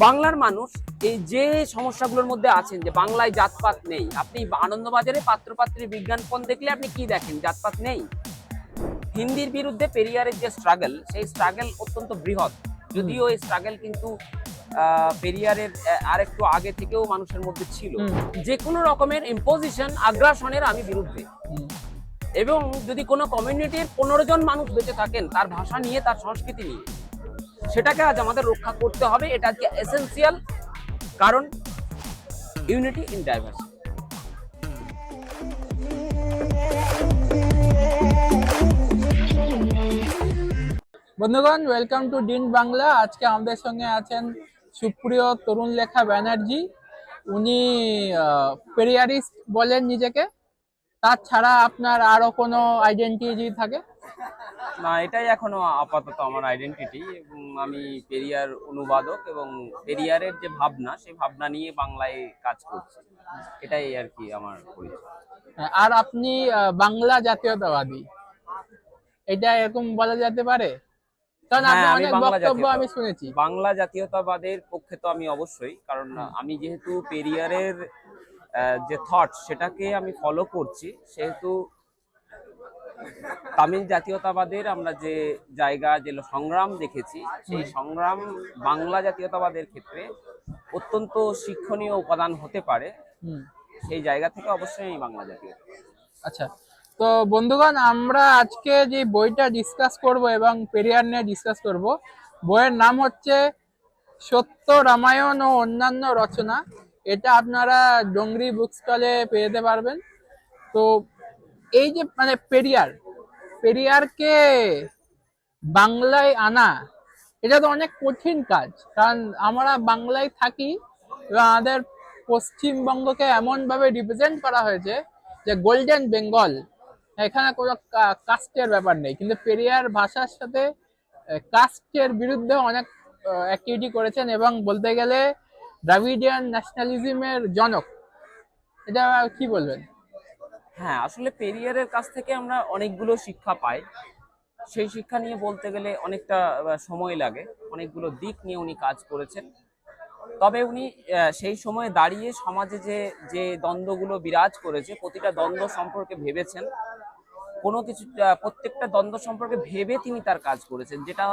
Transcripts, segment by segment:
বাংলার মানুষ এই যে সমস্যাগুলোর মধ্যে আছেন যে বাংলায় জাতপাত নেই আপনি আনন্দবাজারে পাত্রপাত্রী বিজ্ঞাপন দেখলে আপনি কি দেখেন? জাতপাত নেই। হিন্দির বিরুদ্ধে পেরিয়ারের যে স্ট্রাগল সেই স্ট্রাগল অত্যন্ত বৃহৎ। যদিও এই স্ট্রাগল কিন্তু পেরিয়ারের আহ, আরেকটু আগে থেকেও মানুষের মধ্যে ছিল। যে কোনো রকমের ইম্পোজিশন আগ্রাসনের আমি বিরুদ্ধে। এবং যদি কোনো কমিউনিটির পনেরো জন মানুষ বেঁচে থাকেন তার ভাষা নিয়ে তার সংস্কৃতি নিয়ে সেটাকে আজ আমাদের রক্ষা করতে হবে, এটা আজকে এসেন্সিয়াল কারণ ইউনিটি ইন ডাইভার্সিটি বন্ধুগণ ওয়েলকাম টু ডিন বাংলা আজকে আমাদের সঙ্গে আছেন সুপ্রিয় তরুণ লেখা ব্যানার্জি। উনি পেরিয়ারিস্ট বলেন নিজেকে। তাছাড়া আপনার আরও কোনো আইডেন্টিটি থাকে? না এটাই এখনও আপাতত আমার আইডেন্টিটি এবং আমি পেরিয়ার অনুবাদক এবং পেরিয়ারের যে ভাবনা সেই ভাবনা নিয়ে বাংলায় কাজ করছি। এটাই আর কি আমার পরিচয়। আর আপনি বাংলা জাতীয়তাবাদী। এটা এরকম বলা যেতে পারে? কারণ হ্যাঁ, আমি বাংলা বক্তব্য আমি শুনেছি। বাংলা জাতীয়তাবাদের পক্ষে তো আমি অবশ্যই কারণ আমি যেহেতু পেরিয়ারের যে থট সেটাকে আমি ফলো করছি সেহেতু তামিল জাতীয়তাবাদের আমরা যে জায়গা যে সংগ্রাম দেখেছি সেই সংগ্রাম বাংলা জাতীয়তাবাদের ক্ষেত্রে অত্যন্ত শিক্ষণীয় উপাদান হতে পারে। সেই জায়গা থেকে অবশ্যই আমি বাংলা জাতীয়। আচ্ছা তো বন্ধুগণ আমরা আজকে যে বইটা ডিসকাস করব এবং পেরিয়ার নিয়ে ডিসকাস করব বইয়ের নাম হচ্ছে সত্য রামায়ণ ও অন্যান্য রচনা। এটা আপনারা ডোংরি বুক স্টলে পেয়ে যেতে পারবেন। তো এই যে মানে পেরিয়ার, পেরিয়ারকে বাংলায় আনা, এটা তো অনেক কঠিন কাজ, কারণ আমরা বাংলায় থাকি এবং আমাদের পশ্চিমবঙ্গকে এমনভাবে রিপ্রেজেন্ট করা হয়েছে যে গোল্ডেন বেঙ্গল এখানে কোনো কাস্টের ব্যাপার নেই, কিন্তু পেরিয়ার ভাষার সাথে কাস্টের বিরুদ্ধে অনেক অ্যাক্টিভিটি করেছেন এবং বলতে গেলে দ্রাবিডিয়ান ন্যাশনালিজমের জনক, এটা কি বলবেন? হ্যাঁ আসলে পেরিয়ারের কাছ থেকে আমরা অনেকগুলো শিক্ষা পাই। সেই শিক্ষা নিয়ে বলতে গেলে অনেকটা সময় লাগে। অনেকগুলো দিক নিয়ে উনি কাজ করেছেন। তবে উনি সেই সময়ে দাঁড়িয়ে সমাজে যে যে দ্বন্দ্বগুলো বিরাজ করেছে, প্রতিটা দ্বন্দ্ব সম্পর্কে ভেবেছেন। কোনো কিছু প্রত্যেকটা দ্বন্দ্ব সম্পর্কে ভেবে তিনি তার কাজ করেছেন। যেটা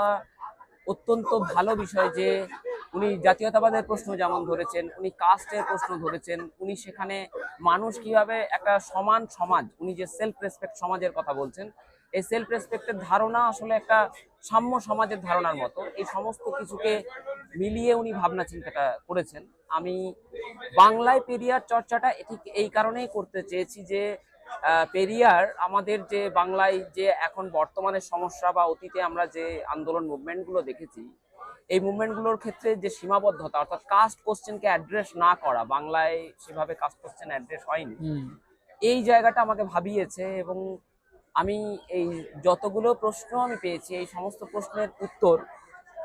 অত্যন্ত ভালো বিষয় যে উনি জাতীয়তাবাদের প্রশ্ন যেমন ধরেছেন, উনি কাস্টের প্রশ্ন ধরেছেন, উনি সেখানে মানুষ কীভাবে একটা সমান সমাজ, উনি যে সেলফ রেসপেক্ট সমাজের কথা বলছেন, এই সেলফ রেসপেক্টের ধারণা আসলে একটা সাম্য সমাজের ধারণার মতো। এই সমস্ত কিছুকে মিলিয়ে উনি ভাবনা চিন্তাটা করেছেন। আমি বাংলায় পেরিয়ার চর্চাটা ঠিক এই কারণেই করতে চেয়েছি যে পেরিয়ার আমাদের যে বাংলায় যে এখন বর্তমানে সমস্যা বা অতীতে আমরা যে আন্দোলন মুভমেন্টগুলো দেখেছি এই মুভমেন্টগুলোর ক্ষেত্রে যে সীমাবদ্ধতা অর্থাৎ কাস্ট কোশ্চেনকে অ্যাড্রেস না করা বাংলায় সেভাবে কাস্ট কোশ্চেন অ্যাড্রেস হয়নি। এই জায়গাটা আমাকে ভাবিয়েছে এবং আমি এই যতগুলো প্রশ্ন আমি পেয়েছি এই সমস্ত প্রশ্নের উত্তর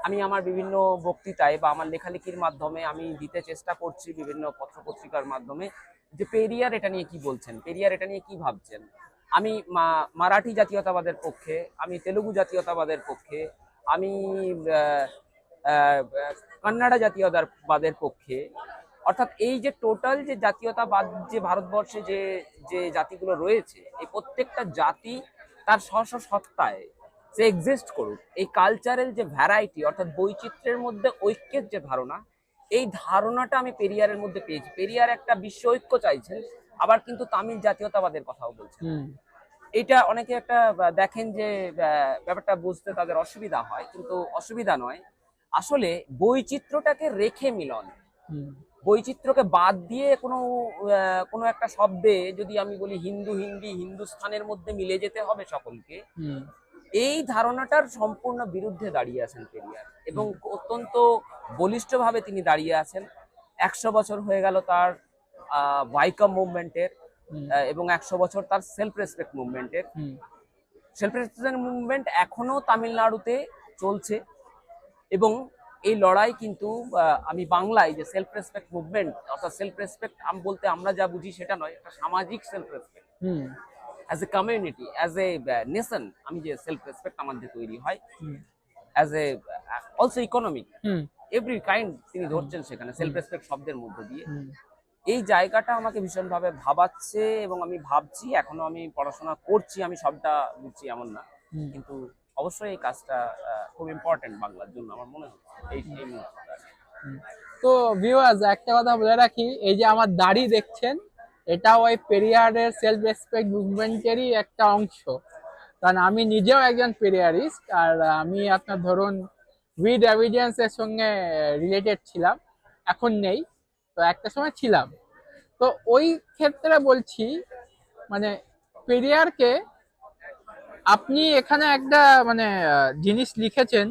আমি আমার বিভিন্ন বক্তৃতায় বা আমার লেখালেখির মাধ্যমে আমি দিতে চেষ্টা করছি বিভিন্ন পত্রপত্রিকার মাধ্যমে যে পেরিয়ার এটা নিয়ে কি বলছেন পেরিয়ার এটা নিয়ে কি ভাবছেন? আমি মারাঠি জাতীয়তাবাদের পক্ষে আমি তেলুগু জাতীয়তাবাদের পক্ষে আমি কান্নাডা জাতীয়তাবাদের পক্ষে। অর্থাৎ এই যে টোটাল যে জাতীয়তাবাদ যে ভারতবর্ষে যে যে জাতিগুলো রয়েছে এই প্রত্যেকটা জাতি তার স্ব সত্তায় সে এক্সিস্ট করুক। এই কালচারাল যে ভ্যারাইটি অর্থাৎ বৈচিত্র্যের মধ্যে ঐক্যের যে ধারণা এই ধারণাটা আমি পেরিয়ারের মধ্যে পেয়েছি। পেরিয়ার একটা বিশ্ব ঐক্য চাইছেন আবার কিন্তু তামিল জাতীয়তাবাদের কথাও বলছেন। এটা অনেকে একটা দেখেন যে ব্যাপারটা বুঝতে তাদের অসুবিধা হয় কিন্তু অসুবিধা নয়। আসলে বৈচিত্র্যটাকে রেখে মিলন। বৈচিত্র্যকে বাদ দিয়ে কোনো কোনো একটা শব্দে যদি আমি বলি হিন্দু হিন্দি হিন্দুস্থানের মধ্যে মিলে যেতে হবে সকলকে এই ধারণাটার সম্পূর্ণ বিরুদ্ধে দাঁড়িয়ে আছেন পেরিয়ার এবং অত্যন্ত বলিষ্ঠভাবে তিনি দাঁড়িয়ে আছেন। একশো বছর হয়ে গেল তার ভাইকম মুভমেন্টের এবং একশো বছর তার সেলফ রেসপেক্ট মুভমেন্টের সেলফ রেসপেক্ট মুভমেন্ট এখনও তামিলনাড়ুতে চলছে। এবং এই লড়াই কিন্তু আমি বাংলায় যে সেলফ রেসপেক্ট মুভমেন্ট অর্থাৎ সেলফ রেসপেক্ট বলতে আমরা যা বুঝি সেটা নয় একটা সামাজিক self respect hmm as a community as a nation আমি যে সেলফ রেসপেক্ট আমার যে তৈরি হয়। As a also economic hmm. Every kind তিনি ধরছেন সেখানে সেলফ রেসপেক্ট শব্দের মধ্যে দিয়ে। এই জায়গাটা আমাকে ভীষণভাবে ভাবাচ্ছে এবং আমি ভাবছি এখনও আমি পড়াশোনা করছি আমি সবটা বুঝছি এমন না। কিন্তু অবশ্যই এই কাজটা খুব ইম্পর্টেন্ট বাংলার জন্য আমার মনে হচ্ছে এই তো ভিউয়ার্স একটা কথা বলে রাখি, এই যে আমার দাড়ি দেখছেন এটাও ওই পেরিয়ারের সেলফ রেসপেক্ট মুভমেন্টেরই একটা অংশ। কারণ আমি নিজেও একজন পেরিয়ারিস্ট, আর আমি আপনার ধরুন উইড এভিডেন্স এর সঙ্গে রিলেটেড ছিলাম, এখন নেই, তো একটা সময় ছিলাম। তো ওই ক্ষেত্রে বলছি মানে পেরিয়ারকে আপনি এখানে একটা মানে জিনিস লিখেছেন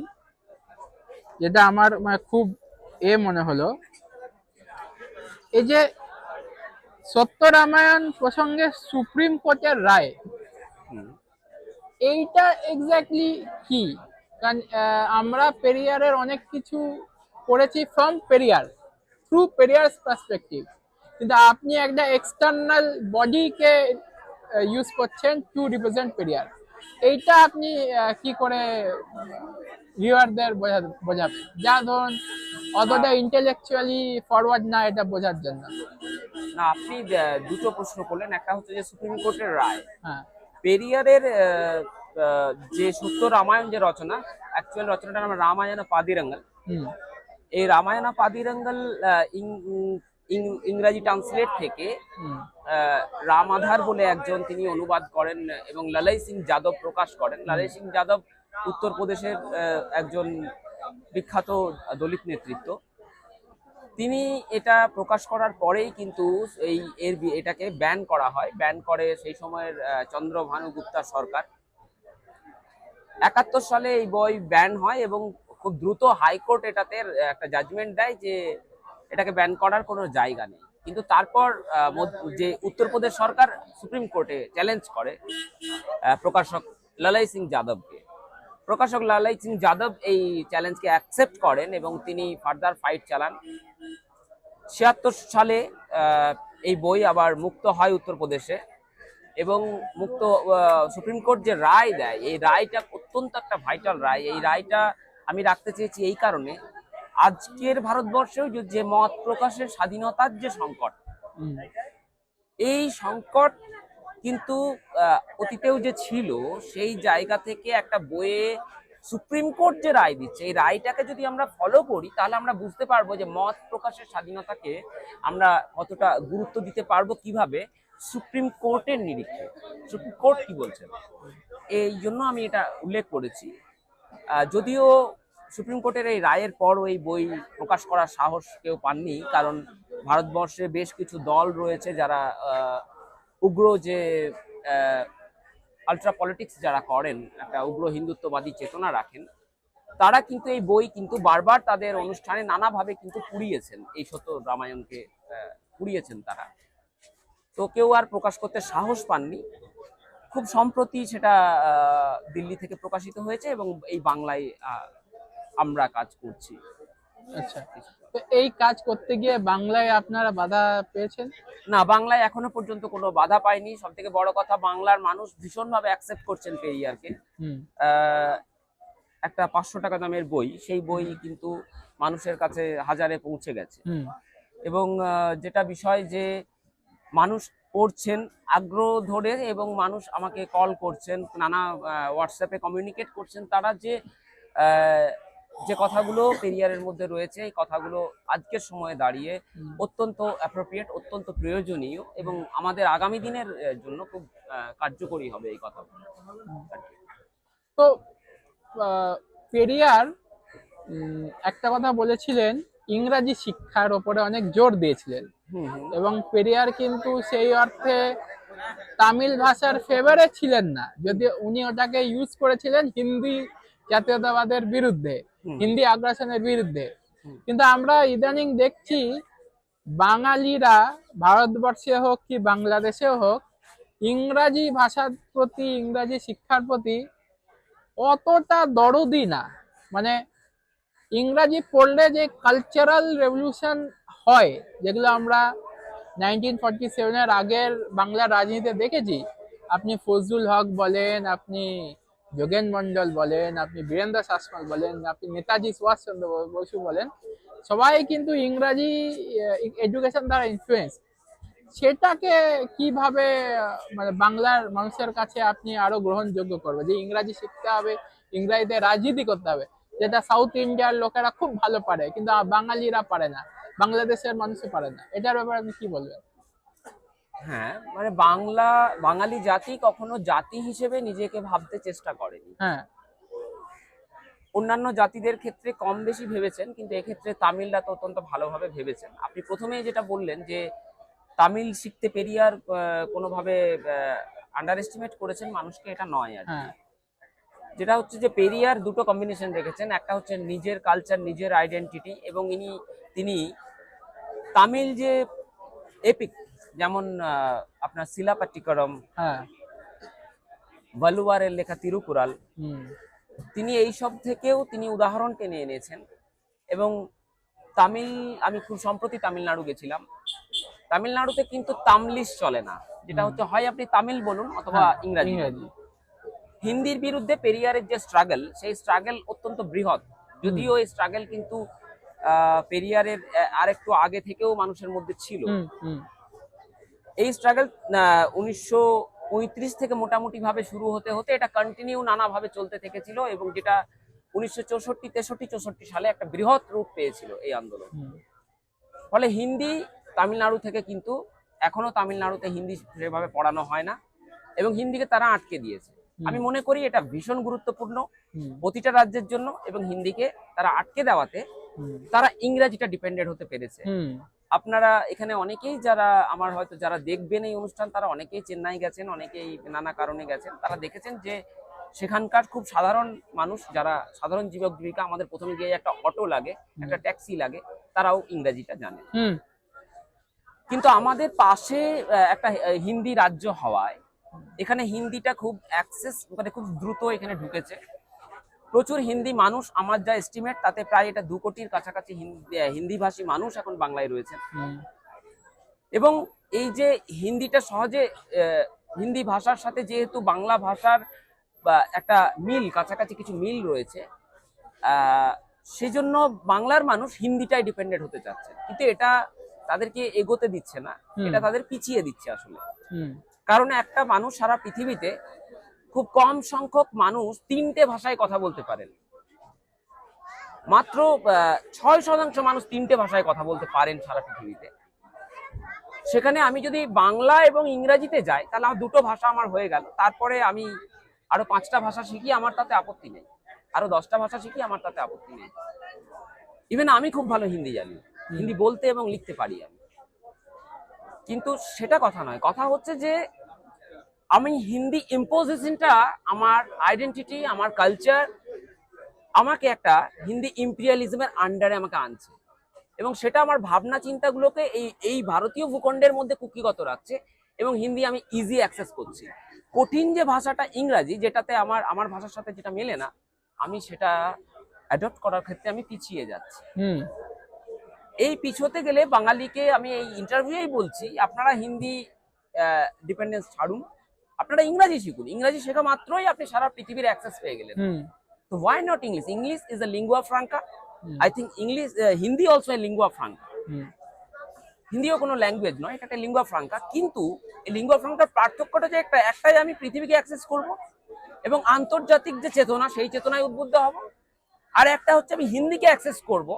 যেটা আমার মানে খুব এ মনে হলো। এই যে সত্য রামায়ণ প্রসঙ্গে সুপ্রিম কোর্টের রায় এইটা এক্স্যাক্টলি কি? কারণ আমরা পেরিয়ারের অনেক কিছু পড়েছি from Periyar through Periyar's perspective কিন্তু আপনি একটা এক্সটার্নাল বডিকে ইউজ করছেন টু রিপ্রেজেন্ট পেরিয়ার। এইটা আপনি কি করে ভিউয়ারদের বোঝাবেন? যা ধরুন অতটা ইন্টেলেকচুয়ালি ফরওয়ার্ড না এটা বোঝার জন্য। না আপনি দুটো প্রশ্ন করলেন। একটা হচ্ছে যে সুপ্রিম কোর্টের রায়। হ্যাঁ। পেরিয়ারের যে সত্য রামায়ণ যে রচনা অ্যাকচুয়াল রচনাটার নাম রামায়ণ পাদিরঙ্গল। এই রামায়ণ পাদিরঙ্গল ইংরাজি ট্রান্সলেট থেকে রাম আধার বলে একজন তিনি অনুবাদ করেন এবং লালাই সিং যাদব প্রকাশ করেন। লালাই সিং যাদব উত্তরপ্রদেশের একজন বিখ্যাত দলিত নেতৃত্ব। তিনি এটা প্রকাশ করার পরেই কিন্তু এই এর এটাকে ব্যান করা হয়। ব্যান করে সেই সময়ের চন্দ্রভানু গুপ্তা সরকার। একাত্তর সালে এই বই ব্যান হয় এবং খুব দ্রুত হাইকোর্ট এটাতে একটা জাজমেন্ট দেয় যে এটাকে ব্যান করার কোনো জায়গা নেই। কিন্তু তারপর যে উত্তরপ্রদেশ সরকার সুপ্রিম কোর্টে চ্যালেঞ্জ করে প্রকাশক লালাই সিং যাদবকে। প্রকাশক লালাই সিং যাদব এই চ্যালেঞ্জকে অ্যাকসেপ্ট করেন এবং তিনি ফার্দার ফাইট চালান। ছিয়াত্তর সালে এই বই আবার মুক্ত হয় উত্তরপ্রদেশে এবং মুক্ত সুপ্রিম কোর্ট যে রায় দেয়, এই রায়টা অত্যন্ত একটা ভাইটাল রায়। এই রায়টা আমি রাখতে চেয়েছি এই কারণে আজকের ভারতবর্ষেও যে- মত প্রকাশের স্বাধীনতার যে সংকট এই সংকট কিন্তু অতীতেও যে ছিল সেই জায়গা থেকে একটা বইয়ে সুপ্রিম কোর্ট যে রায় দিচ্ছে এই রায়টাকে যদি আমরা ফলো করি তাহলে আমরা বুঝতে পারব যে মত প্রকাশের স্বাধীনতাকে আমরা কতটা গুরুত্ব দিতে পারব কীভাবে। সুপ্রিম কোর্টের নিরিখে। সুপ্রিম কোর্ট কি বলছে? এই জন্য আমি এটা উল্লেখ করেছি। যদিও সুপ্রিম কোর্টের এই রায়ের পর এই বই প্রকাশ করার সাহস কেউ পাননি, কারণ ভারতবর্ষে বেশ কিছু দল রয়েছে যারা উগ্র যে আলট্রা পলিটিক্স যারা করেন, একটা উগ্র হিন্দুত্ববাদী চেতনা রাখেন, তারা কিন্তু এই বই কিন্তু বারবার তাদের অনুষ্ঠানে নানাভাবে কিন্তু পুড়িয়েছেন, এই সত্য রামায়ণকে পুড়িয়েছেন তারা। তো কেউ আর প্রকাশ করতে সাহস পাননি। খুব সম্প্রতি সেটা দিল্লি থেকে প্রকাশিত হয়েছে এবং এই বাংলায় আমরা কাজ করছি। আচ্ছা। তো এই কাজ করতে গিয়ে বাংলায় আপনারা বাধা পেয়েছেন? না বাংলায় এখনও পর্যন্ত কোনো বাধা পায়নি সব থেকে বড় কথা বাংলার মানুষ ভীষণভাবে অ্যাকসেপ্ট করছেন পেরিয়ারকে একটা পাঁচশো টাকা দামের বই সেই বই কিন্তু মানুষের কাছে হাজারে পৌঁছে গেছে। এবং যেটা বিষয় যে মানুষ পড়ছেন আগ্রহ ধরে এবং মানুষ আমাকে কল করছেন নানা হোয়াটসঅ্যাপে কমিউনিকেট করছেন তারা যে আহ, যে কথাগুলো পেরিয়ারের মধ্যে রয়েছে এই কথাগুলো আজকের সময়ে দাঁড়িয়ে অত্যন্ত অ্যাপ্রোপ্রিয়েট অত্যন্ত প্রয়োজনীয় এবং আমাদের আগামী দিনের জন্য খুব কার্যকরী হবে এই কথাগুলো তো পেরিয়ার একটা কথা বলেছিলেন ইংরাজি শিক্ষার ওপরে অনেক জোর দিয়েছিলেন। এবং পেরিয়ার কিন্তু সেই অর্থে তামিল ভাষার ফেভারে ছিলেন না। যদি উনি ওটাকে ইউজ করেছিলেন হিন্দি জাতীয়তাবাদের বিরুদ্ধে। হিন্দি আগ্রাসনের বিরুদ্ধে। কিন্তু আমরা ইদানিং দেখছি বাঙালিরা ভারতবর্ষে হোক কি বাংলাদেশে হোক ইংরাজি ভাষার প্রতি ইংরাজি শিক্ষার প্রতি অতটা দরদি না। মানে ইংরাজি পড়লে যে কালচারাল রেভলিউশন হয় যেগুলো আমরা নাইনটিন ফর্টি সেভেনের আগের বাংলা রাজনীতিতে দেখেছি আপনি ফজলুল হক বলেন আপনি যোগেন মন্ডল বলেন, আপনি বীরেন্দ্র শাসমল বলেন, আপনি নেতাজি সুভাষচন্দ্র বসু বলেন, সবাই কিন্তু ইংরাজি এডুকেশন দ্বারা ইনফ্লুয়েন্স সেটাকে কীভাবে মানে বাংলার মানুষের কাছে আপনি আরও গ্রহণযোগ্য করবে যে ইংরাজি শিখতে হবে, ইংরাজিতে রাজনীতি করতে হবে, যেটা সাউথ ইন্ডিয়ার লোকেরা খুব ভালো পারে, কিন্তু বাঙালিরা পারে না, বাংলাদেশের মানুষও পারে না। এটার ব্যাপারে আপনি কি বলবেন? হ্যাঁ মানে বাংলা বাঙালি জাতি কখনো জাতি হিসেবে নিজেকে ভাবতে চেষ্টা করেনি। হ্যাঁ। অন্যান্য জাতিদের ক্ষেত্রে কম বেশি ভেবেছেন কিন্তু এক্ষেত্রে তামিলরা তো অত্যন্ত ভালোভাবে ভেবেছেন। আপনি প্রথমে যেটা বললেন যে তামিল শিখতে পেরিয়ে আর আহ, কোনোভাবে আন্ডার এস্টিমেট করেছেন মানুষকে এটা নয় আর কি। হ্যাঁ। যেটা হচ্ছে যে পেরিয়ার দুটো কম্বিনেশন রেখেছেন একটা হচ্ছে নিজের কালচার নিজের আইডেন্টিটি এবং ইনি তিনি তামিল যে এপিক যেমন আপনার শিলাপাট্টিকরম হ্যাঁ। বলুয়ারের লেখা তিরুকুরাল তিনি এই সব থেকেও তিনি উদাহরণ টেনে এনেছেন এবং তামিল আমি খুব সম্প্রতি তামিলনাড়ু গেছিলাম। তামিলনাড়ুতে কিন্তু তামলিশ চলে না যেটা হচ্ছে হয় আপনি তামিল বলুন অথবা হ্যাঁ, ইংরাজি। হিন্দির বিরুদ্ধে পেরিয়ারের যে স্ট্রাগল সেই স্ট্রাগল অত্যন্ত বৃহৎ। যদিও এই স্ট্রাগল কিন্তু আহ, পেরিয়ারের আহ, আরেকটু আগে থেকেও মানুষের মধ্যে ছিল। এই স্ট্রাগল উনিশশো পঁয়ত্রিশ থেকে মোটামুটি ভাবে শুরু হতে হতে এটা কন্টিনিউ নানাভাবে চলতে থেকেছিল এবং যেটা উনিশশো চৌষট্টি তেষট্টি চৌষট্টি সালে একটা বৃহৎ রূপ পেয়েছিল এই আন্দোলন। ফলে হিন্দি তামিলনাড়ু থেকে কিন্তু এখনও তামিলনাড়ুতে হিন্দি সেভাবে পড়ানো হয় না এবং হিন্দিকে তারা আটকে দিয়েছে। আমি মনে করি এটা ভীষণ গুরুত্বপূর্ণ প্রতিটা রাজ্যের জন্য এবং হিন্দিকে তারা আটকে দেওয়াতে তারা ইংরাজিটা ডিপেন্ডেন্ট হতে পেরেছে। আপনারা এখানে অনেকেই যারা আমার হয়তো যারা দেখবেন এই অনুষ্ঠান তারা অনেকেই চেন্নাই গেছেন অনেকেই নানা কারণে গেছেন। তারা দেখেছেন যে সেখানকার খুব সাধারণ মানুষ যারা সাধারণ জীবক জীবিকা আমাদের প্রথমে গিয়ে একটা অটো লাগে একটা ট্যাক্সি লাগে তারাও ইংরাজিটা জানে। কিন্তু আমাদের পাশে একটা হিন্দি রাজ্য হওয়ায় এখানে হিন্দিটা খুব অ্যাক্সেস মানে খুব দ্রুত এখানে ঢুকেছে। প্রচুর হিন্দি মানুষ আমার যা এস্টিমেট তাতে প্রায় এটা দু কোটির কাছাকাছি হিন্দিভাষী মানুষ এখন বাংলায় রয়েছে এবং এই যে হিন্দিটা সহজে হিন্দি ভাষার সাথে যেহেতু বাংলা ভাষার একটা মিল কাছাকাছি কিছু মিল রয়েছে সেজন্য বাংলার মানুষ হিন্দিটাই ডিপেন্ডেন্ট হতে চাচ্ছে। কিন্তু এটা তাদেরকে এগোতে দিচ্ছে না এটা তাদের পিছিয়ে দিচ্ছে আসলে। কারণ একটা মানুষ সারা পৃথিবীতে খুব কম সংখ্যক মানুষ তিনটে ভাষায় কথা বলতে পারেন। মাত্র ছয় শতাংশ মানুষ তিনটে ভাষায় কথা বলতে পারেন সারা পৃথিবীতে। সেখানে আমি যদি বাংলা এবং ইংরাজিতে যাই, তাহলে আমার দুটো ভাষা আমার হয়ে গেল। তারপরে আমি আরও পাঁচটা ভাষা শিখি, আমার তাতে আপত্তি নেই। আরও দশটা ভাষা শিখি, আমার তাতে আপত্তি নেই। ইভেন আমি খুব ভালো হিন্দি জানি। হিন্দি বলতে এবং লিখতে পারি আমি। কিন্তু সেটা কথা নয়। কথা হচ্ছে যে আমি হিন্দি ইম্পোজিশনটা আমার আইডেন্টিটি আমার কালচার আমাকে একটা হিন্দি ইম্পিরিয়ালিজমের আন্ডারে আমাকে আনছে। এবং সেটা আমার ভাবনা চিন্তাগুলোকে এই এই ভারতীয় ভূখণ্ডের মধ্যে কুকিগত রাখছে এবং হিন্দি আমি ইজি অ্যাক্সেস করছি। কঠিন যে ভাষাটা ইংরাজি যেটাতে আমার আমার ভাষার সাথে যেটা মেলে না আমি সেটা অ্যাডপ্ট করার ক্ষেত্রে আমি পিছিয়ে যাচ্ছি। হুম। এই পিছোতে গেলে বাঙালিকে আমি এই ইন্টারভিউই বলছি আপনারা হিন্দি ডিপেন্ডেন্স ছাড়ুন। আপনারা ইংরাজি শিখুন। ইংরাজি শেখা মাত্রই আপনি সারা পৃথিবীর অ্যাক্সেস পেয়ে গেলেন। তো why not English English is a lingua franca I think English Hindi also a lingua franca হিন্দিও কোনো ল্যাঙ্গুয়েজ নয় এটা একটা লিঙ্গুয়া ফ্রাঙ্কা কিন্তু এই লিঙ্গুয়া ফ্রাঙ্কার পার্থক্যটা যে একটা একটাই আমি পৃথিবীকে অ্যাক্সেস করব এবং আন্তর্জাতিক যে চেতনা সেই চেতনায় উদ্বুদ্ধ হব। আর একটা হচ্ছে আমি হিন্দিকে অ্যাক্সেস করব।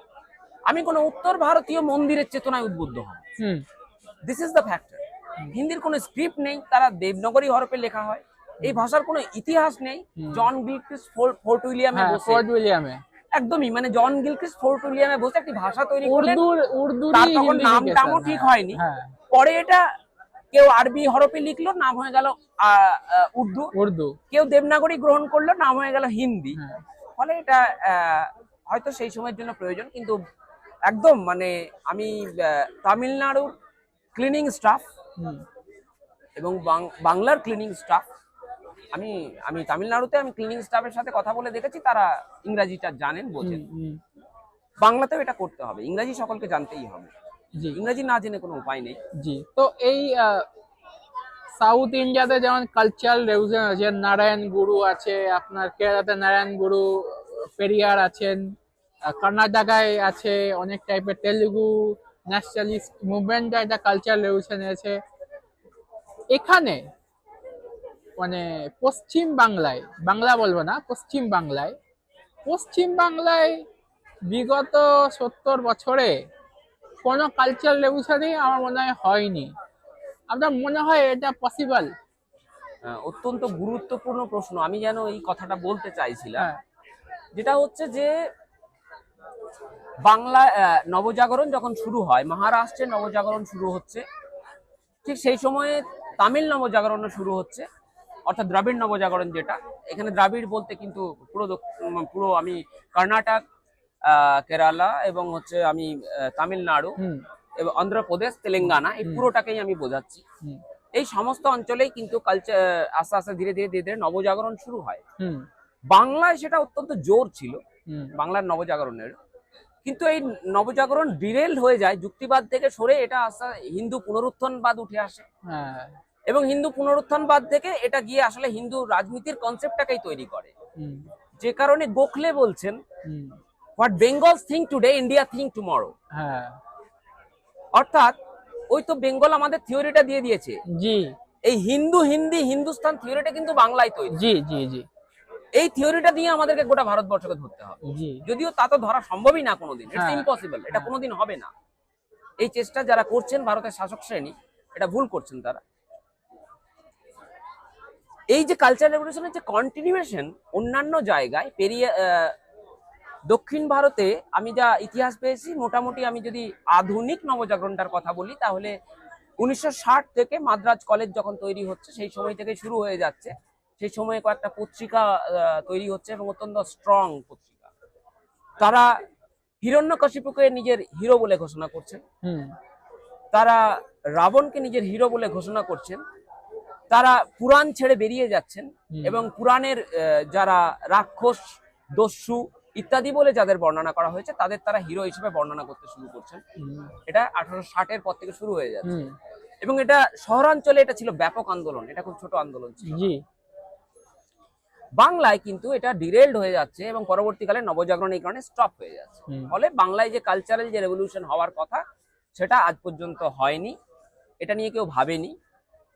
আমি কোনো উত্তর ভারতীয় মন্দিরের চেতনায় উদ্বুদ্ধ হব। Hmm. This is the factor হিন্দির কোনো স্ক্রিপ্ট নেই তারা দেবনগরী হরফে লেখা হয়। এই ভাষার কোনো ইতিহাস নেই। জন গিলক্রিস্ট ফোর্ট উইলিয়ামে হ্যাঁ ফোর্ট উইলিয়ামে। একদমই মানে জন গিলক্রিস্ট ফোর্ট উইলিয়ামে বসে একটি ভাষা তৈরি করলেন। উর্দুরই তার তখন নাম টামও ঠিক হ্যাঁ। হয়নি। হ্যাঁ। পরে এটা কেউ আরবি হরফে লিখলো নাম হয়ে গেল উর্দু। উর্দু। কেউ দেবনাগরী গ্রহণ করল নাম হয়ে গেল হিন্দি। ফলে এটা আহ, হয়তো সেই সময়ের জন্য প্রয়োজন কিন্তু একদম মানে আমি তামিলনাড়ুর ক্লিনিং স্টাফ এবং বাংলার ক্লিনিং স্টাফ আমি আমি তামিলনাড়ুতে আমি ক্লিনিং স্টাফের সাথে কথা বলে দেখেছি তারা ইংরাজিটা জানেন বোঝেন। বাংলাতেও এটা করতে হবে ইংরাজি সকলকে জানতেই হবে। জি। ইংরাজি না জেনে কোনো উপায় নেই। জি। তো এই সাউথ ইন্ডিয়াতে যেমন কালচারাল রেভিশন আছে নারায়ণ গুরু আছে আপনার কেরালাতে নারায়ণ গুরু পেরিয়ার আছেন কর্ণাটকায় আছে অনেক টাইপের তেলুগু ন্যাশনালিস্ট মুভমেন্ট একটা কালচার রেভলিউশন আছে এখানে মানে পশ্চিম বাংলায় বাংলা বলব না পশ্চিম বাংলায় পশ্চিম বাংলায় বিগত সত্তর বছরে কোনো কালচার রেভলিউশনই আমার মনে হয় হয়নি। আপনার মনে হয় এটা পসিবল অত্যন্ত গুরুত্বপূর্ণ প্রশ্ন। আমি যেন এই কথাটা বলতে চাইছিলাম। হ্যাঁ। যেটা হচ্ছে যে বাংলা নবজাগরণ যখন শুরু হয় মহারাষ্ট্রে নবজাগরণ শুরু হচ্ছে ঠিক সেই সময়ে তামিল নবজাগরণও শুরু হচ্ছে অর্থাৎ দ্রাবিড় নবজাগরণ যেটা এখানে দ্রাবিড় বলতে কিন্তু পুরো পুরো আমি কর্ণাটক আহ, কেরালা এবং হচ্ছে আমি তামিলনাড়ু এবং অন্ধ্রপ্রদেশ তেলেঙ্গানা এই পুরোটাকেই আমি বোঝাচ্ছি। এই সমস্ত অঞ্চলেই কিন্তু কালচার আস্তে আস্তে ধীরে ধীরে ধীরে ধীরে নবজাগরণ শুরু হয়। বাংলায় সেটা অত্যন্ত জোর ছিল বাংলার নবজাগরণের। কিন্তু এই নবজাগরণ ডিরেল হয়ে যায় যুক্তিবাদ থেকে সরে এটা আস্তে হিন্দু পুনরুত্থানবাদ উঠে আসে। হ্যাঁ। এবং হিন্দু পুনরুত্থানবাদ থেকে এটা গিয়ে আসলে হিন্দু রাজনীতির কনসেপ্টটাকেই তৈরি করে। যে কারণে গোখলে বলছেন what Bengal think today India think tomorrow অর্থাৎ ওই তো বেঙ্গল আমাদের থিওরিটা দিয়ে দিয়েছে। জি। এই হিন্দু হিন্দি হিন্দুস্তান থিওরিটা কিন্তু বাংলায় তৈরি। জি জি জি। এই থিওরিটা দিয়ে আমাদেরকে গোটা ভারতবর্ষকে ধরতে হবে। যদিও তা তো ধরা সম্ভবই না কোনোদিন ইটস হ্যাঁ। ইম্পসিবল এটা হ্যাঁ। কোনোদিন হবে না। এই চেষ্টা যারা করছেন ভারতের শাসক শ্রেণি এটা ভুল করছেন তারা। এই যে কালচার রেভলিউশনের যে কন্টিনিউয়েশন অন্যান্য জায়গায় পেরিয়ে দক্ষিণ ভারতে আমি যা ইতিহাস পেয়েছি মোটামুটি আমি যদি আধুনিক নবজাগরণটার কথা বলি তাহলে উনিশশো ষাট থেকে মাদ্রাজ কলেজ যখন তৈরি হচ্ছে সেই সময় থেকে শুরু হয়ে যাচ্ছে। সেই সময়ে কয়েকটা পত্রিকা তৈরি হচ্ছে এবং অত্যন্ত স্ট্রং পত্রিকা। তারা হিরণ্যকশিপুকে নিজের হিরো বলে ঘোষণা করছেন। তারা রাবণকে নিজের হিরো বলে ঘোষণা করছেন। তারা পুরাণ ছেড়ে বেরিয়ে যাচ্ছেন এবং পুরাণের যারা রাক্ষস দস্যু ইত্যাদি বলে যাদের বর্ণনা করা হয়েছে তাদের তারা হিরো হিসেবে বর্ণনা করতে শুরু করছেন। এটা আঠারোশো ষাটের পর থেকে শুরু হয়ে যাচ্ছে। এবং এটা শহরাঞ্চলে এটা ছিল ব্যাপক আন্দোলন এটা খুব ছোট আন্দোলন ছিল। জি। বাংলায় কিন্তু এটা ডিরেলড হয়ে যাচ্ছে এবং পরবর্তীকালে নবজাগরণ এই কারণে স্টপ হয়ে যাচ্ছে। ফলে বাংলায় যে কালচারাল যে রেভলিউশন হওয়ার কথা সেটা আজ পর্যন্ত হয়নি। এটা নিয়ে কেউ ভাবেনি।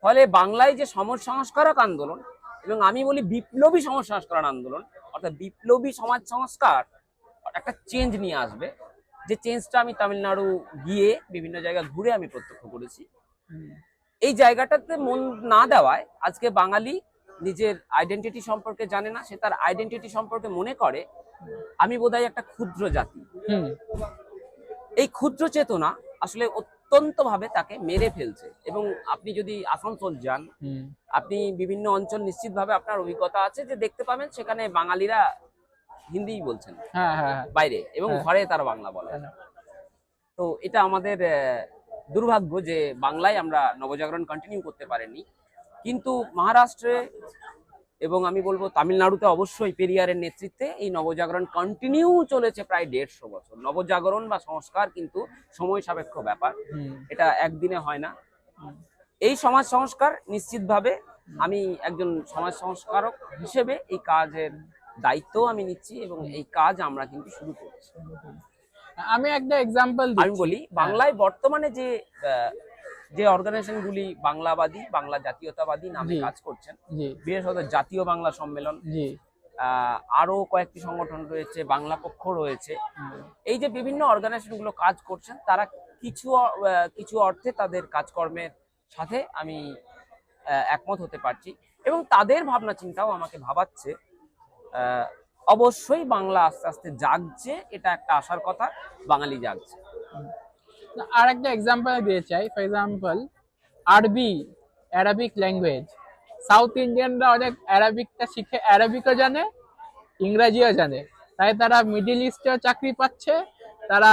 ফলে বাংলায় যে সমাজ সংস্কারক আন্দোলন এবং আমি বলি বিপ্লবী সমাজ সংস্করণ আন্দোলন অর্থাৎ বিপ্লবী সমাজ সংস্কার একটা চেঞ্জ নিয়ে আসবে। যে চেঞ্জটা আমি তামিলনাড়ু গিয়ে বিভিন্ন জায়গায় ঘুরে আমি প্রত্যক্ষ করেছি। এই জায়গাটাতে মন না দেওয়ায় আজকে বাঙালি নিজের আইডেন্টিটি সম্পর্কে জানে না সে তার আইডেন্টিটি সম্পর্কে মনে করে আমি বোধহয় একটা ক্ষুদ্র জাতি। এই ক্ষুদ্র চেতনা আসলে অত্যন্ত ভাবে তাকে মেরে ফেলছে। এবং আপনি যদি আসানসোল যান আপনি বিভিন্ন অঞ্চল নিশ্চিতভাবে আপনার অভিজ্ঞতা আছে যে দেখতে পাবেন সেখানে বাঙালিরা হিন্দিই বলছেন। হ্যাঁ হ্যাঁ হ্যাঁ। বাইরে এবং। ঘরে তারা বাংলা বলে। তো এটা আমাদের দুর্ভাগ্য যে বাংলায় আমরা নবজাগরণ কন্টিনিউ করতে পারিনি। কিন্তু মহারাষ্ট্রে এবং আমি বলব তামিলনাড়ুতে অবশ্যই পেরিয়ারের নেতৃত্বে এই নবজাগরণ কন্টিনিউ চলেছে প্রায় দেড়শো বছর। নবজাগরণ বা সংস্কার কিন্তু সময় সাপেক্ষ ব্যাপার। এটা একদিনে হয় না। এই সমাজ সংস্কার নিশ্চিতভাবে আমি একজন সমাজ সংস্কারক হিসেবে এই কাজের দায়িত্ব আমি নিচ্ছি এবং এই কাজ আমরা কিন্তু শুরু করছি। আমি একটা এক্সাম্পল আমি বলি বাংলায় বর্তমানে যে আহ, যে অর্গানাইজেশন গুলি বাংলাবাদী বাংলা জাতীয়তাবাদী নামে কাজ করছেন বিশেষত জাতীয় বাংলা সম্মেলন। আরও কয়েকটি সংগঠন রয়েছে বাংলা পক্ষ রয়েছে। এই যে বিভিন্ন অর্গানাইজেশনগুলো কাজ করছেন তারা কিছু কিছু অর্থে তাদের কাজকর্মের সাথে আমি একমত হতে পারছি এবং তাদের ভাবনা চিন্তাও আমাকে ভাবাচ্ছে। আহ, অবশ্যই বাংলা আস্তে আস্তে জাগছে এটা একটা আশার কথা বাঙালি জাগছে। আর একটা এক্সাম্পল দিতে চাই। ফর এক্সাম্পল আরবি অ্যারাবিক ল্যাঙ্গুয়েজ সাউথ ইন্ডিয়ানরা অনেক অ্যারাবিকটা শিখে অ্যারাবিকও জানে, ইংরাজিও জানে। তাই তারা মিডিল ইস্টেও চাকরি পাচ্ছে, তারা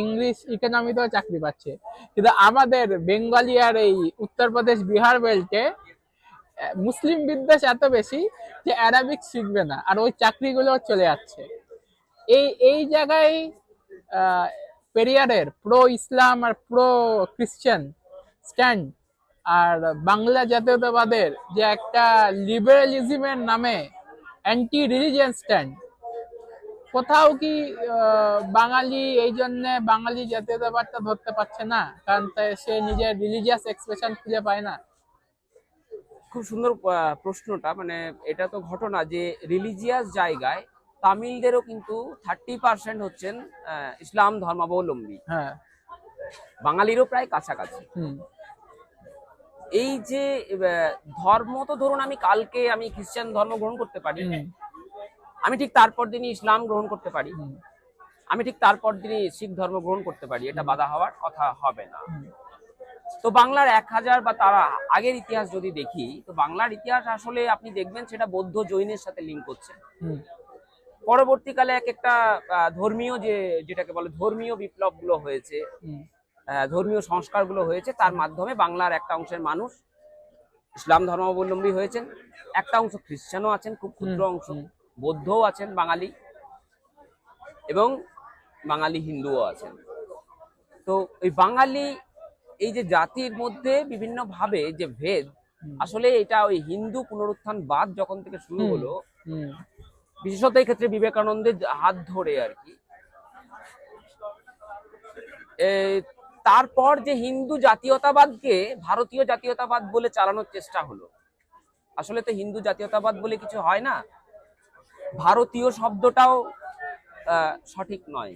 ইংলিশ ইকোনমিতেও চাকরি পাচ্ছে। কিন্তু আমাদের বেঙ্গলি আর এই উত্তরপ্রদেশ বিহার বেল্টে মুসলিম বিদ্বেষ এত বেশি যে অ্যারাবিক শিখবে না, আর ওই চাকরিগুলো চলে যাচ্ছে। এই এই জায়গায় পেরিয়ারের প্রো ইসলাম আর প্রো খ্রিশ্চান স্ট্যান্ড আর বাংলা জাতীয়তাবাদের যে একটা লিবারালিজমের নামে অ্যান্টি রিলিজিয়ান স্ট্যান্ড কোথাও কি বাঙালি এই জন্যে বাঙালি জাতীয়তাবাদটা ধরতে পারছে না? কারণ তা- সে নিজের রিলিজিয়াস এক্সপ্রেশন খুঁজে পায় না। খুব সুন্দর প্রশ্নটা। মানে এটা তো ঘটনা যে রিলিজিয়াস জায়গায় তামিলদেরও কিন্তু থার্টি পার্সেন্ট হচ্ছেন ইসলাম ধর্মাবলম্বী। হ্যাঁ। বাঙালিরও প্রায় কাছাকাছি। এই যে ধর্ম তো ধরুন আমি কালকে আমি খ্রিস্টান ধর্ম গ্রহণ করতে পারি আমি ঠিক তারপর দিনই ইসলাম গ্রহণ করতে পারি আমি ঠিক তারপর দিনই শিখ ধর্ম গ্রহণ করতে পারি এটা বাধা হওয়ার কথা হবে না। তো বাংলার এক হাজার বা তার আগের ইতিহাস যদি দেখি তো বাংলার ইতিহাস আসলে আপনি দেখবেন সেটা বৌদ্ধ জৈনের সাথে লিঙ্ক করছে। পরবর্তীকালে এক একটা ধর্মীয় যে যেটাকে বলে ধর্মীয় বিপ্লবগুলো হয়েছে ধর্মীয় সংস্কারগুলো হয়েছে তার মাধ্যমে বাংলার একটা অংশের মানুষ ইসলাম ধর্মাবলম্বী হয়েছেন। একটা অংশ খ্রিস্টানও আছেন খুব ক্ষুদ্র অংশ। বৌদ্ধও আছেন বাঙালি। এবং বাঙালি হিন্দুও আছেন। তো এই বাঙালি এই যে জাতির মধ্যে বিভিন্ন ভাবে যে ভেদ আসলে এটা ওই হিন্দু পুনরুত্থান বাদ যখন থেকে শুরু হলো বিশেষত এই ক্ষেত্রে বিবেকানন্দের হাত ধরে আর কি। তারপর যে হিন্দু জাতীয়তাবাদকে ভারতীয় জাতীয়তাবাদ বলে চালানোর চেষ্টা হলো। আসলে তো হিন্দু জাতীয়তাবাদ বলে কিছু হয় না। ভারতীয় শব্দটাও আহ, সঠিক নয়।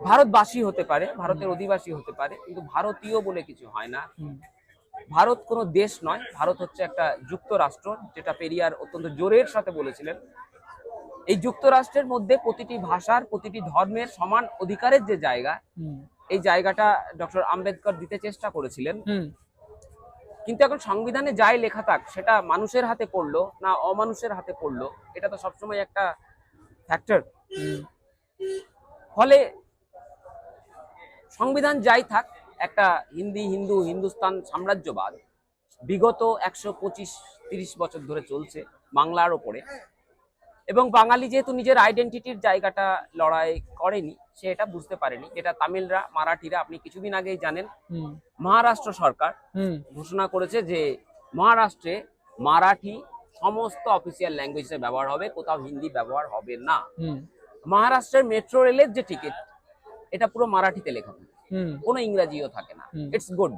ভারতবাসী হতে পারে ভারতের অধিবাসী হতে পারে কিন্তু ভারতীয় বলে কিছু হয় না। ভারত কোনো দেশ নয় ভারত হচ্ছে একটা যুক্তরাষ্ট্র যেটা পেরিয়ার অত্যন্ত জোরের সাথে বলেছিলেন। এই যুক্তরাষ্ট্রের মধ্যে প্রতিটি ভাষার প্রতিটি ধর্মের সমান অধিকারের যে জায়গা এই জায়গাটা ডক্টর আম্বেদকর দিতে চেষ্টা করেছিলেন। কিন্তু এখন সংবিধানে যাই লেখা থাক সেটা মানুষের হাতে পড়ল না অমানুষের হাতে পড়ল এটা তো সবসময় একটা ফ্যাক্টর ফলে সংবিধান যাই থাক একটা হিন্দি হিন্দু হিন্দুস্তান সাম্রাজ্যবাদ বিগত একশো পঁচিশ তিরিশ বছর ধরে চলছে বাংলার ওপরে। এবং বাঙালি যেহেতু নিজের আইডেন্টিটির জায়গাটা লড়াই করেনি সে এটা বুঝতে পারেনি। যেটা তামিলরা মারাঠিরা আপনি কিছুদিন আগেই জানেন মহারাষ্ট্র সরকার ঘোষণা করেছে যে মহারাষ্ট্রে মারাঠি সমস্ত অফিসিয়াল ল্যাঙ্গুয়েজ ব্যবহার হবে কোথাও হিন্দি ব্যবহার হবে না। মহারাষ্ট্রের মেট্রো রেলের যে টিকিট এটা পুরো মারাঠিতে লেখা হুম, কোনো ইংরাজিও থাকে না। ইটস গুড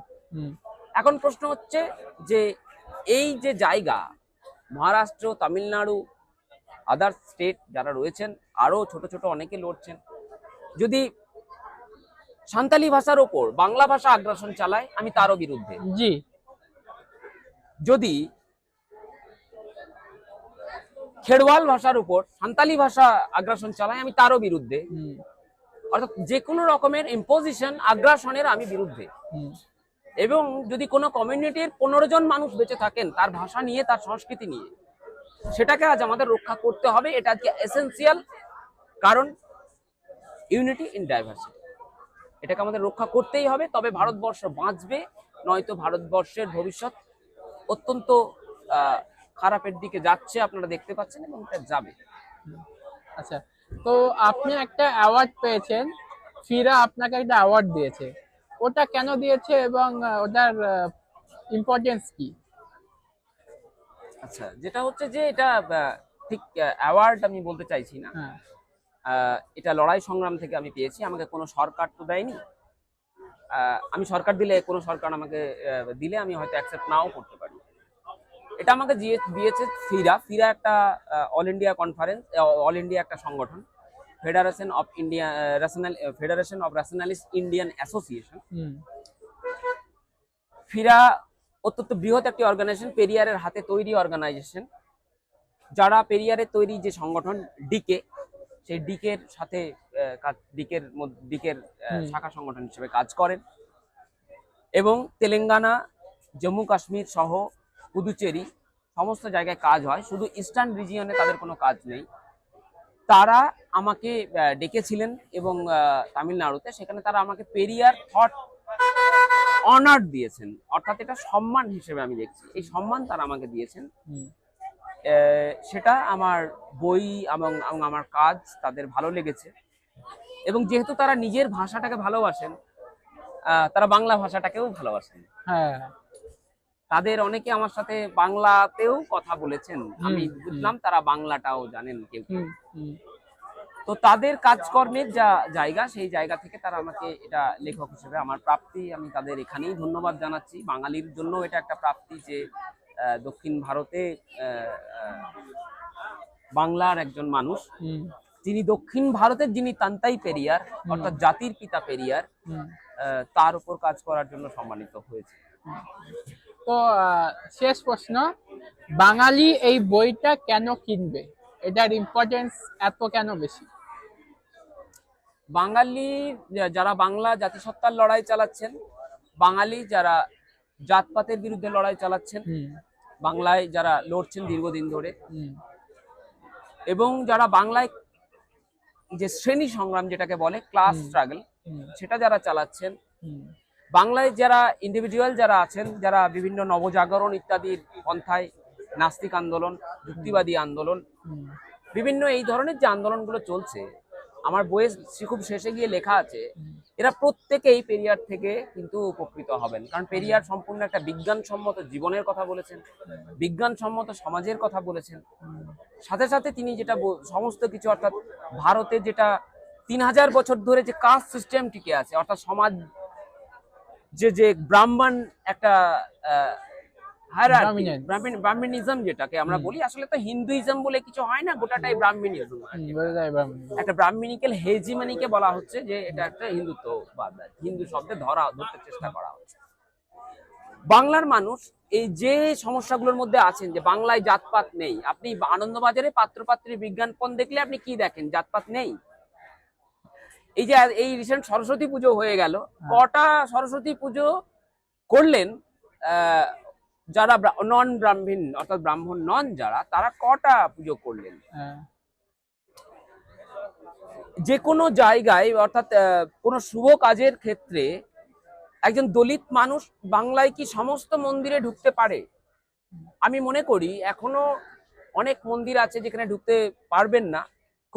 এখন প্রশ্ন হচ্ছে যে এই যে জায়গা মহারাষ্ট্র তামিলনাড়ু আদার স্টেট যারা রয়েছেন আরও ছোট ছোট অনেকে লড়ছেন। যদি সান্তালি ভাষার ওপর বাংলা ভাষা আগ্রাসন চালায় আমি তারও বিরুদ্ধে। জি। যদি খেড়ওয়াল ভাষার উপর সান্তালি ভাষা আগ্রাসন চালায় আমি তারও বিরুদ্ধে। হুম, অর্থাৎ যে কোনো রকমের ইম্পোজিশন আগ্রাসনের আমি বিরুদ্ধে। এবং যদি কোনো কমিউনিটির পনেরো জন মানুষ বেঁচে থাকেন তার ভাষা নিয়ে তার সংস্কৃতি নিয়ে সেটাকে আজ আমাদের রক্ষা করতে হবে এটা আজকে এসেন্সিয়াল কারণ ইউনিটি ইন ডাইভার্সিটি এটাকে আমাদের রক্ষা করতেই হবে তবে ভারতবর্ষ বাঁচবে নয়তো ভারতবর্ষের ভবিষ্যৎ অত্যন্ত আহ, খারাপের দিকে যাচ্ছে আপনারা দেখতে পাচ্ছেন এবং এটা যাবে। আচ্ছা তো আপনি একটা অ্যাওয়ার্ড পেয়েছেন ফিরা আপনাকে একটা অ্যাওয়ার্ড দিয়েছে। ওটা কেন দিয়েছে এবং ওটার ইম্পর্টেন্স কি? আচ্ছা যেটা হচ্ছে যে এটা ঠিক অ্যাওয়ার্ড আমি বলতে চাইছি না। হ্যাঁ। এটা লড়াই সংগ্রাম থেকে আমি পেয়েছি আমাকে কোনো সরকার তো দেয়নি। আমি সরকার দিলে কোনো সরকার আমাকে দিলে আমি হয়তো অ্যাকসেপ্ট নাও করতে পারি। এটা আমাকে দিয়ে- দিয়েছে ফিরা। ফিরা একটা all India conference all India একটা সংগঠন। Federation of India rational federation of rationalist Indian association FIRA অত্যন্ত বৃহৎ একটি অর্গানাইজেশন পেরিয়ারের হাতে তৈরি অর্গানাইজেশন যারা পেরিয়ারের তৈরি যে সংগঠন ডিকে সেই ডিকের সাথে ডিকের ডিকের শাখা সংগঠন হিসেবে কাজ করেন। এবং তেলেঙ্গানা জম্মু কাশ্মীর সহ পুদুচেরি সমস্ত জায়গায় কাজ হয়। শুধু ইস্টার্ন রিজিয়নে তাদের কোনো কাজ নেই। তারা আমাকে ডেকেছিলেন এবং তামিলনাড়ুতে। সেখানে তারা আমাকে পেরিয়ার থট অনার দিয়েছেন। অর্থাৎ এটা সম্মান হিসেবে আমি দেখছি। এই সম্মান তারা আমাকে দিয়েছেন। সেটা আমার বই এবং এবং আমার কাজ তাদের ভালো লেগেছে। এবং যেহেতু তারা নিজের ভাষাটাকে ভালোবাসেন তারা বাংলা ভাষাটাকেও ভালোবাসেন। হ্যাঁ। তাদের অনেকে আমার সাথে বাংলাতেও কথা বলেছেন। আমি বুঝলাম তারা বাংলাটাও জানেন কেউ তো তাদের কাজকর্মের যা জায়গা সেই জায়গা থেকে তারা আমাকে এটা লেখক হিসেবে আমার প্রাপ্তি আমি তাদের এখানেই ধন্যবাদ জানাচ্ছি। বাঙালির জন্য এটা একটা প্রাপ্তি যে দক্ষিণ ভারতে বাংলার একজন মানুষ। যিনি দক্ষিণ ভারতের যিনি তান্তাই পেরিয়ার অর্থাৎ জাতির পিতা পেরিয়ার আহ, তার উপর কাজ করার জন্য সম্মানিত হয়েছে। তো শেষ প্রশ্ন বাঙালি এই বইটা কেন কিনবে? এটার ইম্পর্টেন্স এত কেন বেশি? বাঙালি যারা বাংলা জাতিসত্তার লড়াই চালাচ্ছেন বাঙালি যারা জাতপাতের বিরুদ্ধে লড়াই চালাচ্ছেন বাংলায় যারা লড়ছেন দীর্ঘদিন ধরে এবং যারা বাংলায় যে শ্রেণি সংগ্রাম যেটাকে বলে ক্লাস স্ট্রাগল সেটা যারা চালাচ্ছেন বাংলায় যারা ইন্ডিভিজুয়াল যারা আছেন, যারা বিভিন্ন নবজাগরণ ইত্যাদির পন্থায় নাস্তিক আন্দোলন, যুক্তিবাদী আন্দোলন, বিভিন্ন এই ধরনের যে আন্দোলনগুলো চলছে, আমার বইয়ের সে- খুব শেষে গিয়ে লেখা আছে, এরা প্রত্যেকেই পেরিয়ার থেকে কিন্তু উপকৃত হবেন। কারণ পেরিয়ার সম্পূর্ণ একটা বিজ্ঞানসম্মত জীবনের কথা বলেছেন, বিজ্ঞানসম্মত সমাজের কথা বলেছেন। সাথে সাথে তিনি যেটা সমস্ত কিছু অর্থাৎ ভারতে যেটা তিন হাজার বছর ধরে যে কাস্ট সিস্টেম টিকে আছে, অর্থাৎ সমাজ যে যে ব্রাহ্মণ একটা. ব্রাহ্মণিজম যেটাকে আমরা বলি আসলে তো হিন্দুইজম বলে কিছু হয় না গোটাটাই ব্রাহ্মণিজম। একটা ব্রাহ্মণিক্যাল হেজিমানিকে বলা হচ্ছে যে এটা একটা হিন্দুত্ববাদ হিন্দু শব্দে ধরা ধরতে চেষ্টা করা হচ্ছে। বাংলার মানুষ এই যে সমস্যাগুলোর মধ্যে আছেন যে বাংলায় জাতপাত নেই আপনি আনন্দবাজারে পাত্রপাত্রী বিজ্ঞানপন দেখলে আপনি কি দেখেন? জাতপাত নেই? এই যে এই রিসেন্ট সরস্বতী পুজো হয়ে গেল কটা সরস্বতী পুজো করলেন আহ, যারা নন ব্রাহ্মণ অর্থাৎ ব্রাহ্মণ নন যারা তারা কটা পুজো করলেন? হ্যাঁ, যে কোনো জায়গায় অর্থাৎ আহ, কোনো শুভ কাজের ক্ষেত্রে একজন দলিত মানুষ বাংলায় কি সমস্ত মন্দিরে ঢুকতে পারে? আমি মনে করি এখনও অনেক মন্দির আছে যেখানে ঢুকতে পারবেন না।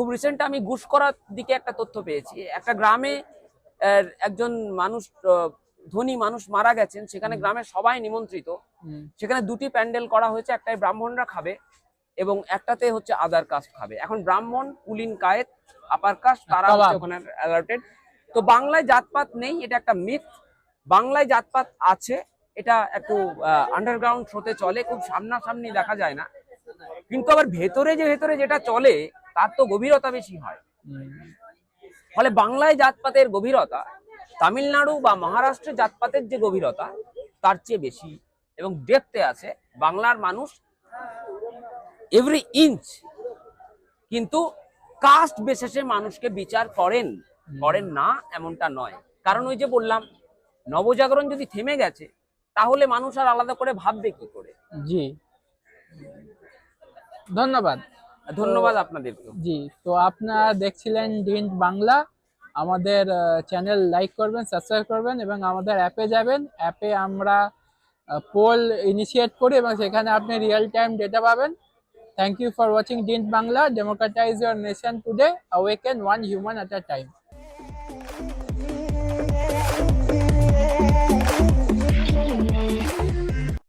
খুব রিসেন্ট আমি গুসকরার দিকে একটা তথ্য পেয়েছি। একটা গ্রামে একজন মানুষ ধনী মানুষ মারা গেছেন সেখানে গ্রামের সবাই নিমন্ত্রিত। সেখানে দুটি প্যান্ডেল করা হয়েছে একটাই ব্রাহ্মণরা খাবে এবং একটাতে হচ্ছে আদার কাস্ট খাবে। এখন ব্রাহ্মণ কুলিন কায়েত আপার কাস্ট তারা ওখানে অ্যালার্টেড তো বাংলায় জাতপাত নেই এটা একটা মিথ বাংলায় জাতপাত আছে এটা একটু আন্ডারগ্রাউন্ড শোতে চলে খুব সামনাসামনি দেখা যায় না। কিন্তু আবার ভেতরে যে ভেতরে যেটা চলে তার তো গভীরতা বেশি হয়। ফলে বাংলায় জাতপাতের গভীরতা, তামিলনাড়ু বা মহারাষ্ট্রে জাতপাতের যে গভীরতা, তার চেয়ে বেশি এবং ডেপতে আছে। বাংলার মানুষ এভরি ইঞ্চ কিন্তু কাস্ট বেসিসে মানুষকে বিচার করেন করেন না এমনটা নয়। কারণ ওই যে বললাম, নবজাগরণ যদি থেমে গেছে, তাহলে মানুষ আর আলাদা করে ভাববে কি করে? জি। ধন্যবাদ। ধন্যবাদ আপনাদের জি, তো আপনারা দেখছিলেন ডিন্ট বাংলা। আমাদের চ্যানেল লাইক করবেন, সাবস্ক্রাইব করবেন এবং আমাদের অ্যাপে যাবেন। অ্যাপে আমরা পোল ইনিশিয়েট করি এবং সেখানে আপনি রিয়েল টাইম ডেটা পাবেন। Thank you for watching dint Bangla democratise your nation today awaken one human at a time